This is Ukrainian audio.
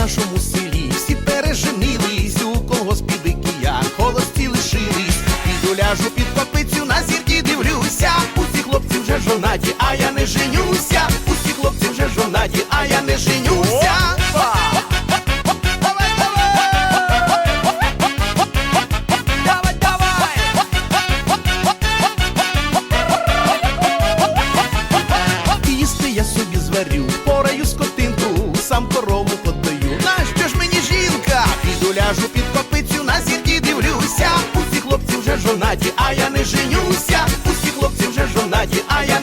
нашому селі всі переженились, у колгоспі киян, холості лишились. Піду ляжу під копицю, на зірки дивлюся. Усі хлопці вже жонаті, а я не женюся. Усі хлопці вже жонаті, а я не женюся. Їсти я собі зварю, пораю скотинку, сам корову ляжу під копицю, на зірки дивлюся. Усі хлопці вже жонаті, а я не женюся. Усі хлопці вже жонаті, а я.